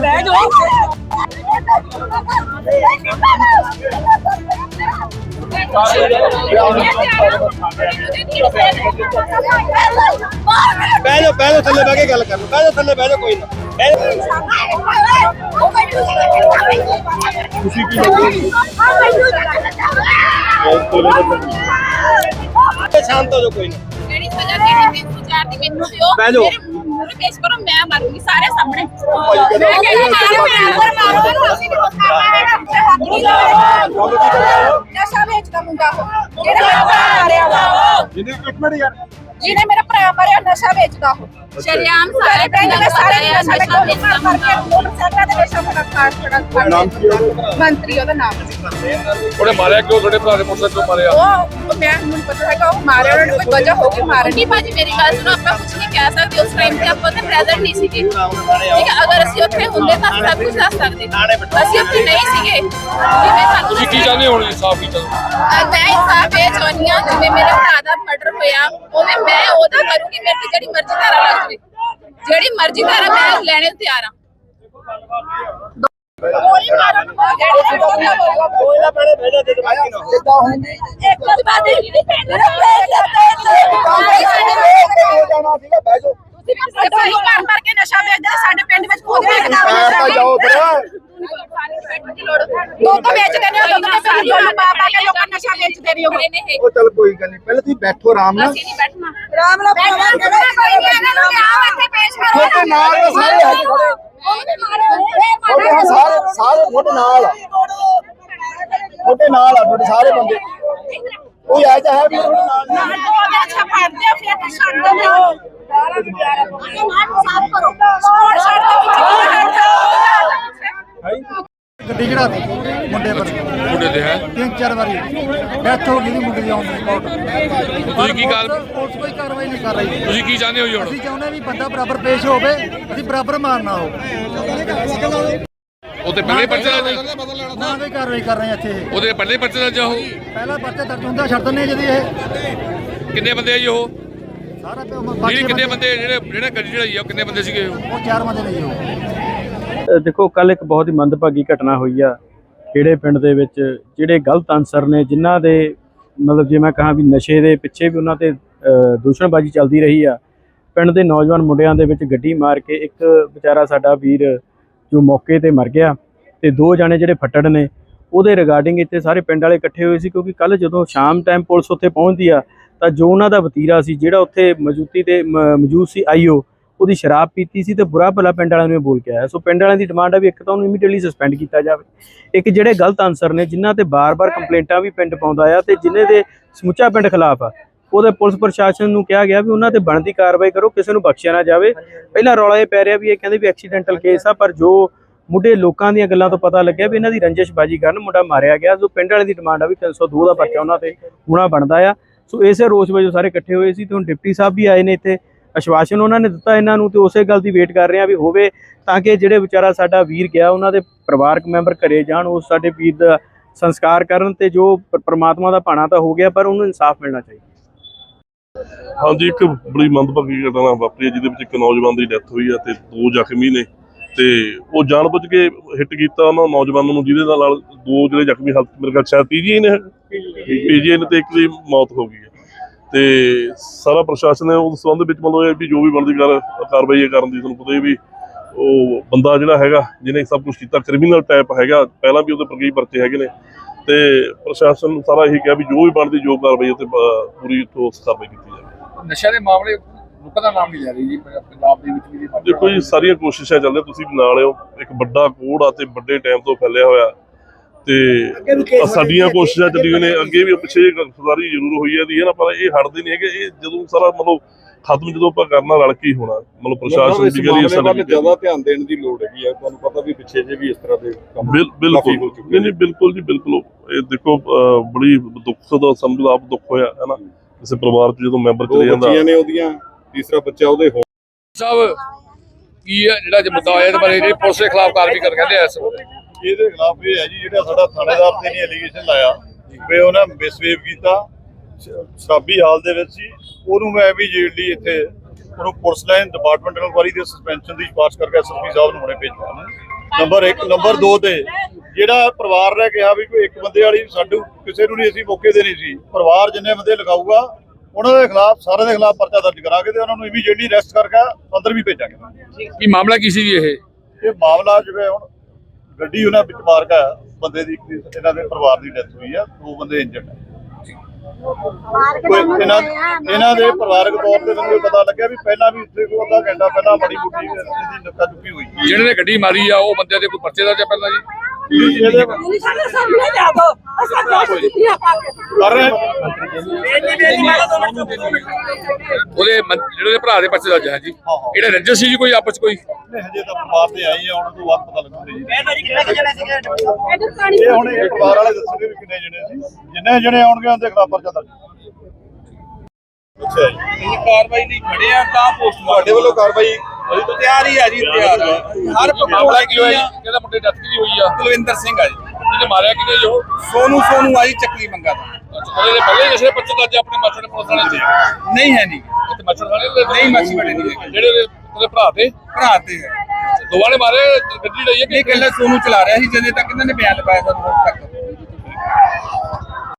ਬਹਿ ਜਾਓ। ਬਹਿ ਜਾਓ ਬਹਿ ਜਾਓ ਥੱਲੇ ਬਹਿ ਕੇ ਗੱਲ ਕਰ ਲਓ। ਬਹਿ ਜਾਓ ਥੱਲੇ ਬਹਿ ਜਾਓ ਕੋਈ ਨਾ। ਬਹਿ ਜਾਓ। ਤੁਸੀਂ ਕੀ ਸ਼ਾਂਤ ਹੋ? ਜਾਓ ਕੋਈ ਨਾ ਜਿਹੜੀ ਸਜ਼ਾ ਦੇਣੀ 304 ਦੀ ਮੈਨੂੰ ਦਿਓ ਬਹਿ ਜਾਓ। ਮੇਰੇ ਮੂਹਰੇ ਪੇਸ਼ ਕਰੋ ਮੈਂ ਮਾਰੂੰਗੀ ਸਾਰੇ ਸਾਹਮਣੇ ਮੈਂ ਕਹਿੰਦੀ ਮਾਰੋ ਮੈਂ ਅੰਦਰ ਮਾਰੋ ਇਹਨੂੰ ਅਸੀਂ ਨਹੀਂ ਕਰਨਾ ਹੈਗਾ ਆਪਣੇ ਹੱਥ ਨਹੀਂ ਲਾਉਣਾ ਨਸ਼ਾ ਵੇਚਦਾ ਮੁੰਡਾ ਉਹ ਜਿਹੜਾ ਮਾਰਿਆ ਵਾ ਜਿਹਨੇ ਇੱਕ ਮਿੰਟ ਯਾਰ ਜਿਹਨੇ ਮੇਰਾ ਭਰਾ ਮਾਰਿਆ ਨਸ਼ਾ ਵੇਚਦਾ ਉਹ। ਸ਼ਰਿਆਮ ਸਾਰੇ ਪਿੰਡ ਦੇ ਸਾਰੇ ਨਸ਼ਾ ਵੇਚਦਾ ਕਰਕੇ ਮੋਟਰਸਾਈਕਲਾਂ ਦੇ ਨਸ਼ਾ ਕੀ ਹੈ ਉਹਦਾ? ਮੰਤਰੀ ਉਹਦਾ ਨਾਮ। ਉਹਨੇ ਮਾਰਿਆ ਕਿਉਂ? ਤੁਹਾਡੇ ਭਰਾ ਦੇ ਮੋਟਰਸਾਈਕਲ ਤੋਂ ਮਾਰਿਆ? ਉਹ ਉਹ ਮੈਂ ਮੈਨੂੰ ਪਤਾ ਹੈਗਾ ਉਹ ਮਾਰਿਆ ਉਹਨਾਂ ਨੂੰ ਕੋਈ ਵਜ੍ਹਾ ਹੋਗੀ ਮਾਰਨ ਦੀ। ਭਾਜੀ ਮੇਰੀ ਗੱਲ ਸੁਣੋ ਆਪਾਂ ਕੁਝ ਨਹੀਂ ਕਹਿ ਸਕਦੇ ਉਸ ਟਾਈਮ ਤੇ ਆਪਾਂ ਉੱਥੇ ਪ੍ਰੈਜ਼ੈਂਟ ਨਹੀਂ ਸੀਗੇ। ਠੀਕ ਹੈ ਅਗਰ ਅਸੀਂ ਉੱਥੇ ਹੁੰਦੇ ਤਾਂ ਸਭ ਕੁਝ ਦੱਸ ਸਕਦੇ। ਅਸੀਂ ਉੱਥੇ ਨਹੀਂ ਸੀਗੇ। ਜਿਵੇਂ ਸਾਨੂੰ ਤੁਸੀਂ ਕੀ ਚਾਹੁੰਦੇ ਹੋ ਹੁਣ ਇਨਸਾਫ ਕੀ ਚਾਹੁੰਦੇ ਮੈਂ ਇਨਸਾਫ ਇਹ ਚਾਹੁੰਦੀ ਹਾਂ ਜਿਵੇਂ ਮੇਰੇ ਭਰਾ ਦਾ ਮਰਡਰ ਹੋਇਆ ਉਵੇਂ ਮੈਂ ਉਹਦਾ ਕਰੂੰਗੀ ਮੇਰੇ ਤੇ ਜਿਹੜੀ ਮਰਜ਼ੀ ਧਾਰਾ ਲੱਗ ਜਾਵੇ। ਜਿਹੜੀ ਮਰਜ਼ੀ ਧਾਰਾ ਮੈਂ ਲੈਣੇ ਨੂੰ ਤਿਆਰ ਉਹ। ਉਹ ਚੱਲ ਕੋਈ ਗੱਲ ਨਹੀਂ ਪਹਿਲਾਂ ਤੁਸੀਂ ਬੈਠੋ ਆਰਾਮ ਨਾਲ। ਅਸੀਂ ਨਹੀਂ ਬੈਠਣਾ। ਰਾਮ ਨਾਲ ਪਾਵਾਂ ਕੋਈ ਨਹੀਂ ਇਹਨਾਂ ਨੂੰ ਲਿਆਓ ਇੱਥੇ ਪੇਸ਼ ਕਰੋ। ਤੁਹਾਡੇ ਨਾਲ ਤਾਂ ਸਾਰੇ ਹੈਗੇ ਖੜੇ। ਤੁਹਾਡੇ ਹਾਂ ਸਾਰੇ ਸਾਰੇ ਤੁਹਾਡੇ ਨਾਲ ਆ। ਤੁਹਾਡੇ ਨਾਲ ਆ ਤੁਹਾਡੇ ਸਾਰੇ ਬੰਦੇ। ਕੋਈ ਆ ਜਾ ਹੈ ਵੀ ਤੁਹਾਡੇ ਨਾਲ ਨਾਲ ਨਹੀਂ। ਦੋ ਦੇ ਅੱਛਾ ਫੜਦੇ ਆ ਫਿਰ ਤਾਂ ਛੱਡ ਦਿੰਦੇ ਹੋ ਸਾਫ਼ ਕਰੋ। ਸਪੋਰਟ ਛੱਡ ਦੇ ਗੱਡੀ ਚੜਾਤੀ ਮੁੰਡੇ ਪਰ। ਮੁੰਡੇ ਦੇ ਹੈ। ਤਿੰਨ ਚਾਰ ਵਾਰੀ। ਡੈਥ ਹੋ ਗਈ ਦੀ ਮੁੰਡੇ ਦੀ ਦੀ ਰਿਪੋਰਟ। ਤੁਸੀਂ ਕੀ ਗੱਲ ਪੁਲਿਸ ਕੋਈ ਕਾਰਵਾਈ ਨਹੀਂ ਕਰ ਰਹੀ। ਤੁਸੀਂ ਕੀ ਚਾਹੁੰਦੇ ਹੋ ਜੀ ਹੁਣ? ਅਸੀਂ ਚਾਹੁੰਦੇ ਵੀ ਬੰਦਾ ਬਰਾਬਰ ਪੇਸ਼ ਹੋਵੇ ਅਸੀਂ ਬਰਾਬਰ ਮਾਰਨਾ ਹੋ ਉਹਦੇ ਪਹਿਲੇ ਪਰਚੇ ਦਾ ਨਾ ਕੋਈ ਕਾਰਵਾਈ ਕਰ ਰਹੇ ਇੱਥੇ। ਇਹ। ਉਹਦੇ ਪਹਿਲੇ ਪਰਚੇ ਦਾ ਜਾਓ ਪਹਿਲਾ ਪਰਚਾ ਦਰਜ ਹੁੰਦਾ ਛੱਡ ਦਿੰਦੇ ਜਦੀ ਇਹ। ਕਿੰਨੇ ਬੰਦੇ ਆ ਜੀ ਉਹ? ਸਾਰਾ ਪਿਓ ਜਿਹੜੀ ਕਿੰਨੇ ਬੰਦੇ ਜਿਹੜੇ ਜਿਹੜੇ ਗੱਡੀ ਚੜਾਈ ਆ ਉਹ ਕਿੰਨੇ ਬੰਦੇ ਸੀਗੇ ਉਹ? ਉਹ ਚਾਰ ਬੰਦੇ ਨੇ ਜੀ ਉਹ। ਦੇਖੋ ਕੱਲ ਇੱਕ ਬਹੁਤ ਹੀ ਮੰਦਭਾਗੀ ਘਟਨਾ ਹੋਈ ਆ ਕਿਹੜੇ ਪਿੰਡ ਦੇ ਵਿੱਚ, ਜਿਹੜੇ ਗਲਤ ਅਨਸਰ ਨੇ, ਜਿਨ੍ਹਾਂ ਦੇ ਮਤਲਬ ਜੇ ਮੈਂ ਕਹਾਂ ਵੀ ਨਸ਼ੇ ਦੇ ਪਿੱਛੇ ਵੀ ਉਹਨਾਂ ਤੇ ਦੂਸ਼ਣਬਾਜ਼ੀ ਚੱਲਦੀ ਰਹੀ ਆ, ਪਿੰਡ ਦੇ ਨੌਜਵਾਨ ਮੁੰਡਿਆਂ ਦੇ ਵਿੱਚ ਗੱਡੀ ਮਾਰ ਕੇ ਇੱਕ ਵਿਚਾਰਾ ਸਾਡਾ ਵੀਰ ਜੋ ਮੌਕੇ ਤੇ ਮਰ ਗਿਆ ਤੇ ਦੋ ਜਾਣੇ ਜਿਹੜੇ ਫੱਟੜ ਨੇ, ਉਹਦੇ ਰਿਗਾਰਡਿੰਗ ਇੱਥੇ ਸਾਰੇ ਪਿੰਡ ਵਾਲੇ ਇਕੱਠੇ ਹੋਏ ਸੀ ਕਿਉਂਕਿ ਕੱਲ ਜਦੋਂ ਸ਼ਾਮ ਟਾਈਮ ਪੁਲਿਸ ਉੱਥੇ ਪਹੁੰਚਦੀ ਆ, ਤਾਂ ਜੋ ਉਹਨਾਂ ਦਾ ਵਤੀਰਾ ਸੀ, ਜਿਹੜਾ ਉੱਥੇ ਮੌਜੂਦੀ ਤੇ ਮ- ਮੌਜੂਦ ਸੀ ਆਈਓ ਉਹਦੀ ਸ਼ਰਾਬ ਪੀਤੀ ਸੀ ਤੇ ਬੁਰਾ ਭਲਾ ਪਿੰਡ ਵਾਲਿਆਂ ਨੂੰ ਇਹ ਬੋਲ ਕੇ ਆਇਆ। ਸੋ ਪਿੰਡ ਵਾਲਿਆਂ ਦੀ ਡਿਮਾਂਡ ਆ ਵੀ ਇੱਕ ਤਾਂ ਉਹਨੂੰ ਇਮੀਡੀਏਟਲੀ ਸਸਪੈਂਡ ਕੀਤਾ ਜਾਵੇ। ਇੱਕ ਜਿਹੜੇ ਗਲਤ ਅਨਸਰ ਨੇ, ਜਿਨ੍ਹਾਂ ਤੇ ਬਾਰ-ਬਾਰ ਕੰਪਲੇਂਟਾਂ ਵੀ ਪਿੰਡ ਪਾਉਂਦਾ ਆ ਤੇ ਜਿਨ੍ਹਾਂ ਦੇ ਸਮੁੱਚਾ ਪਿੰਡ ਖਿਲਾਫ ਆ, ਉਹਦੇ ਪੁਲਿਸ ਪ੍ਰਸ਼ਾਸਨ ਨੂੰ ਕਿਹਾ ਗਿਆ ਵੀ ਉਹਨਾਂ ਤੇ ਬਣਦੀ ਕਾਰਵਾਈ ਕਰੋ, ਕਿਸੇ ਨੂੰ ਬਖਸ਼ਿਆ ਨਾ ਜਾਵੇ। ਪਹਿਲਾਂ ਰੌਲਾ ਇਹ ਪੈ ਰਿਹਾ ਵੀ ਇਹ ਕਹਿੰਦੇ ਵੀ ਐਕਸੀਡੈਂਟਲ ਕੇਸ ਆ, ਪਰ ਜੋ ਮੁੱਢੇ ਲੋਕਾਂ ਦੀਆਂ ਗੱਲਾਂ ਤੋਂ ਪਤਾ ਲੱਗਿਆ ਵੀ ਇਹਨਾਂ ਦੀ ਰੰਜਿਸ਼ਬਾਜੀ ਕਰਨ ਮੁੰਡਾ ਮਾਰਿਆ ਗਿਆ। ਸੋ ਪਿੰਡ ਵਾਲੇ ਦੀ ਡਿਮਾਂਡ ਆ ਵੀ 302 ਦਾ ਪਰਚਾ ਉਹਨਾਂ ਤੇ ਹੋਣਾ ਬਣਦਾ ਆ। ਸੋ ਇਸੇ ਰੋਸ ਵਜੋਂ ਸਾਰੇ ਇਕੱਠੇ ਹੋਏ ਸੀ ਤੇ ਹੁਣ ਡਿਪਟੀ ਸਾਹਿਬ ਵੀ ਆਏ ਨੇ ਇੱਥੇ। ਅਸ਼ਵਾਸਨ ਉਹਨਾਂ ਨੇ ਦਿੱਤਾ ਇਹਨਾਂ ਨੂੰ ਤੇ ਉਸੇ ਗੱਲ ਦੀ ਵੇਟ ਕਰ ਰਹੇ ਆ ਵੀ ਹੋਵੇ ਤਾਂ ਕਿ ਜਿਹੜੇ ਵਿਚਾਰਾ ਸਾਡਾ ਵੀਰ ਗਿਆ ਉਹਨਾਂ ਦੇ ਪਰਿਵਾਰਕ ਮੈਂਬਰ ਘਰੇ ਜਾਣ ਉਸ ਸਾਡੇ ਵੀਰ ਦਾ ਸੰਸਕਾਰ ਕਰਨ ਤੇ ਜੋ ਪ੍ਰਮਾਤਮਾ ਦਾ ਭਾਣਾ ਤਾਂ ਹੋ ਗਿਆ ਪਰ ਉਹਨੂੰ ਇਨਸਾਫ ਮਿਲਣਾ ਚਾਹੀਦਾ। ਹਾਂਜੀ ਇੱਕ ਬੜੀ ਮੰਦਭਾਗੀ ਘਟਨਾ ਵਾਪਰੀ ਜਿਹਦੇ ਵਿੱਚ ਇੱਕ ਨੌਜਵਾਨ ਦੀ ਡੈਥ ਹੋਈ ਹੈ ਤੇ ਦੋ ਜ਼ਖਮੀ ਨੇ ਤੇ ਉਹ ਜਾਣਬੁੱਝ ਕੇ ਹਿੱਟ ਕੀਤਾ ਉਹਨਾਂ ਨੌਜਵਾਨਾਂ ਨੂੰ ਜਿਹਦੇ ਨਾਲ ਦੋ ਜਿਹੜੇ ਜ਼ਖਮੀ ਹਾਲਤ ਮੇਰੇ ਖਿਆਲ ਸ਼ਾਇਦ ਪੀਜੀਆਈ ਨੇ ਪੀਜੀਆਈ ਨੇ ਤੇ ਇੱਕ ਦੀ ਮੌਤ ਹੋ ਗਈ ਹੈ। ਤੇ ਸਾਰਾ ਪ੍ਰਸ਼ਾਸਨ ਹੈ ਉਸ ਸੰਬੰਧ ਵਿੱਚ ਮਤਲਬ ਇਹ ਵੀ ਜੋ ਵੀ ਬਣਦੀ ਕਰ ਕਾਰਵਾਈ ਹੈ ਕਰਨ ਦੀ ਤੁਹਾਨੂੰ ਪਤਾ ਹੀ ਵੀ ਉਹ ਬੰਦਾ ਜਿਹੜਾ ਹੈਗਾ ਜਿਹਨੇ ਸਭ ਕੁਝ ਕੀਤਾ ਕ੍ਰਿਮੀਨਲ ਟਾਈਪ ਹੈਗਾ ਪਹਿਲਾਂ ਵੀ ਉਹਦੇ ਪਰ ਕਈ ਪਰਚੇ ਹੈਗੇ ਨੇ। ਤੇ ਪ੍ਰਸ਼ਾਸਨ ਨੂੰ ਸਾਰਾ ਇਹੀ ਕਿਹਾ ਵੀ ਜੋ ਵੀ ਬਣਦੀ ਜੋ ਕਾਰਵਾਈ ਉੱਤੇ ਪੂਰੀ ਠੋਸ ਕਾਰਵਾਈ ਕੀਤੀ ਜਾਵੇ। ਨਸ਼ਾ ਦੇ ਮਾਮਲੇ ਲੋਕਾਂ ਦਾ ਨਾਮ ਨਹੀਂ ਲੈ ਰਹੀ ਜੀ ਪੰਜਾਬ ਦੇ ਵਿੱਚ ਵੀ ਦੇਖੋ ਜੀ ਸਾਰੀਆਂ ਕੋਸ਼ਿਸ਼ਾਂ ਚੱਲਦੀਆਂ ਤੁਸੀਂ ਵੀ ਨਾਲ ਹੋ ਇੱਕ ਵੱਡਾ ਕੋੜ ਆ ਤੇ ਵੱਡੇ ਟਾਈਮ ਤੋਂ ਫੈਲਿਆ ਹੋਇਆ। ਤੇ ਸਾਡੀਆਂ ਕੋਸ਼ਿਸ਼ਾਂ ਚੱਲੀਆਂ ਨੇ ਅੱਗੇ ਵੀ ਪਿੱਛੇ ਗ੍ਰਿਫਤਾਰੀ ਜ਼ਰੂਰ ਹੋਈ ਹੈ ਦੀ ਹੈ ਨਾ ਪਰ ਇਹ ਹਟਦੇ ਨਹੀਂ ਹੈਗੇ। ਇਹ ਜਦੋਂ ਸਾਰਾ ਮਤਲਬ ਖਤਮ ਜਦੋਂ ਆਪਾਂ ਕਰਨਾ ਰਲ ਕੇ ਹੀ ਹੋਣਾ ਮਤਲਬ ਪ੍ਰਸ਼ਾਸਨ ਦੀ ਗੱਲ ਹੈ ਸਾਡੀ ਜ਼ਿਆਦਾ ਧਿਆਨ ਦੇਣ ਦੀ ਲੋੜ ਹੈਗੀ ਆ ਤੁਹਾਨੂੰ ਪਤਾ ਵੀ ਪਿੱਛੇ ਜੇ ਵੀ ਇਸ ਤਰ੍ਹਾਂ ਦੇ ਕੰਮ ਬਿਲ- ਬਿਲਕੁਲ। ਹੋ ਨਹੀਂ ਨਹੀਂ ਬਿਲਕੁਲ ਜੀ ਬਿਲਕੁਲ। ਇਹ ਦੇਖੋ ਬੜੀ ਦੁੱਖ ਦਾ ਸਮਝ ਆਪ ਦੁੱਖ ਹੋਇਆ ਹੈ ਨਾ? ਕਿਸੇ ਪਰਿਵਾਰ ਚ ਜਦੋਂ ਮੈਂਬਰ ਚਲੇ ਜਾਂਦਾ। ਬੱਚੀਆਂ ਨੇ ਉਹਦੀਆਂ ਤੀਸਰਾ ਬੱਚਾ ਉਹਦੇ ਹੋ ਸਾਹਿਬ ਕੀ ਹੈ ਜਿਹੜਾ ਜੇ ਮੁੱਦਾ ਹੋਇਆ ਇਹਦੇ ਬਾਰੇ ਜਿਹੜੀ ਪੁਲਿਸ ਦੇ ਖਿਲਾਫ ਕਾਰਵਾਈ ਕਰ ਕਹਿੰਦੇ ਆ ਇਸ ਇਹਦੇ ਖਿਲਾਫ ਇਹ ਹੈ ਜੀ ਜਿਹੜਾ ਸਾਡਾ ਥਾਣੇਦਾਰ ਤੇ ਨਹੀਂ ਐਲੀਗੇਸ਼ਨ ਲਾਇਆ ਵੀ ਉਹਨਾਂ ਮਿਸਵੇਵ ਕੀਤਾ ਸ਼ਰਾਬੀ ਹਾਲ ਦੇ ਵਿੱਚ ਸੀ। ਉਹਨੂੰ ਮੈਂ ਇਮੀਡੀਏਟਲੀ ਇੱਥੇ ਉਹਨੂੰ ਪੁਲਿਸ ਲਾਈਨ ਡਿਪਾਰਟਮੈਂਟਲ ਇਨਕੁਆਰੀ ਦੀ ਸਸਪੈਂਸ਼ਨ ਦੀ ਸਿਫਾਰਿਸ਼ ਕਰਕੇ ਐਸਐਸਪੀ ਸਾਹਿਬ ਨੂੰ ਹੁਣੇ ਭੇਜਣਾ ਨੇ ਨੰਬਰ 1 ਨੰਬਰ 2 ਤੇ ਜਿਹੜਾ ਪਰਿਵਾਰ ਨੇ ਕਿਹਾ ਵੀ ਕੋਈ ਇੱਕ ਬੰਦੇ ਵਾਲੀ ਸਾਡੂ ਕਿਸੇ ਨੂੰ ਨਹੀਂ ਅਸੀਂ ਮੌਕੇ ਦੇ ਨਹੀਂ ਸੀ ਪਰਿਵਾਰ ਜਿੰਨੇ ਬੰਦੇ ਲਗਾਊਗਾ ਉਹਨਾਂ ਦੇ ਖਿਲਾਫ ਸਾਰਿਆਂ ਦੇ ਖਿਲਾਫ ਪਰਚਾ ਦਰਜ ਕਰਾਂਗੇ ਤੇ ਉਹਨਾਂ ਨੂੰ ਇਮੀਡੀਏਟਲੀ ਅਰੈਸਟ ਕਰਕੇ ਅੰਦਰ ਵੀ ਭੇਜਾਂਗੇ। ਕੀ ਮਾਮਲਾ ਕੀ ਸੀ ਜੀ ਇਹ? ਇਹ ਮਾਮਲਾ ਜਿਵੇਂ ਹੁਣ ਗੱਡੀ ਉਹਨਾਂ ਵਿੱਚ ਮਾਰ ਗਿਆ ਬੰਦੇ ਦੀ ਇਹਨਾਂ ਦੇ ਪਰਿਵਾਰ ਦੀ ਡੈਥ ਹੋਈ ਆ। ਦੋ ਬੰਦੇ ਇੰਜਰਡ ਕੋਈ ਇਹਨਾਂ ਇਹਨਾਂ ਦੇ ਪਰਿਵਾਰਕ ਤੌਰ ਤੇ ਮੈਨੂੰ ਪਤਾ ਲੱਗਿਆ ਵੀ ਪਹਿਲਾਂ ਵੀ ਇੱਥੇ ਕੋਈ ਅੱਧਾ ਘੰਟਾ ਪਹਿਲਾਂ ਬੜੀ ਮੁੱਠੀ ਇਹਦੀ ਨੱਕਾ ਚੁੱਕੀ ਹੋਈ। ਜਿਹਨੇ ਨੇ ਗੱਡੀ ਮਾਰੀ ਆ ਉਹ ਬੰਦੇ ਦੇ ਕੋਈ ਪਰਚੇ ਦਾ ਜਾਂ ਪਹਿਲਾਂ ਜੀ? ਸਾਡੇ ਸਾਹਮਣੇ ਲਿਆ ਦੋ ਅਸਾਂ ਦੋਸ਼ ਦਿੱਤੀਆਂ ਪਾ ਕੇ ਕਰ ਰਹੇ ਉਹਦੇ ਮੰ- ਜਿਹੜੇ ਉਹਦੇ ਭਰਾ ਦੇ ਪਰਚੇ ਦਾ ਜਾਂ ਜੀ। ਇਹੜਾ ਰੰਜਸ ਸੀ ਜੀ ਕੋਈ ਆਪਸ 'ਚ ਕੋਈ? ਹਜੇ ਤਾਂ ਪਰਿਵਾਰ ਤੇ ਆਈ ਆ ਉਹਨਾਂ ਤੋਂ ਬਾਅਦ ਪਤਾ ਲੱਗੂਗਾ ਜੀ। ਇਹਦੇ ਪਾਣੀ ਇਹ ਹੁਣ ਇਹ ਪਰਿਵਾਰ ਵਾਲੇ ਦੱਸਣਗੇ ਵੀ ਕਿੰਨੇ ਜਣੇ ਸੀ। ਜਿੰਨੇ ਜਣੇ ਆਉਣਗੇ ਉਹਦੇ ਖਿਲਾਫ ਪਰਚਾ ਦਰਜ ਅੱਛਾ ਜੀ ਕਾਰਵਾਈ ਨਹੀਂ ਖੜੇ ਆ ਤਾਂ ਪੋਸਟ ਤੁਹਾਡੇ ਵੱਲੋਂ ਕਾਰਵਾਈ ਅਸੀਂ ਤਾਂ ਤਿਆਰ ਹੀ ਆ ਜੀ ਤਿਆਰ ਹਰ ਮਾਮਲਾ ਕੀ ਹੋਇਆ ਜੀ? ਕਿਹਦਾ ਮੁੰਡੇ ਡੈਥ ਕੀ ਹੋਈ ਆ? ਕੁਲਵਿੰਦਰ ਸਿੰਘ ਆ ਜੀ। ਜਿਹਨੇ ਮਾਰਿਆ ਕਿਹਨੇ ਜੀ ਉਹ? ਸੋਨੂ ਸੋਨੂ ਆ ਜੀ ਚੱਕਲੀ ਮੰਗਾ ਦਾ। ਅੱਛਾ ਉਹਦੇ ਦੇ ਪਹਿਲੇ ਨਸ਼ੇ ਪਰਚੇ ਦਾ ਅੱਜ ਆਪਣੇ ਮਾਸਟਰ ਨੇ ਪੁਲਿਸ ਵਾਲੇ ਦੇ। ਨਹੀਂ ਹੈ ਨਹੀਂ। ਤੇ ਮਾਸਟਰ ਵਾਲੇ ਦੇ ਨਹੀਂ ਮਾਸੀ ਵਾਲੇ ਨਹੀਂ ਹੈਗੇ। ਜਿਹੜੇ ਉਹਦੇ ਉਹਦੇ ਭਰਾ ਤੇ? ਭਰਾ ਤੇ ਹੈ। ਦੋਵਾਂ ਨੇ ਮਾਰੇ ਗੱਡੀ ਲਈ ਹੈ ਕਿ ਗੱਲਾਂ ਸੋਨੂ ਚਲਾ ਰਿਹਾ ਸੀ ਜਦੋਂ ਤੱਕ ਇਹਨਾਂ ਨੇ ਬਿਆਨ ਲਵਾਇਆ ਸਾਨੂੰ ਹੁਣ ਤੱਕ।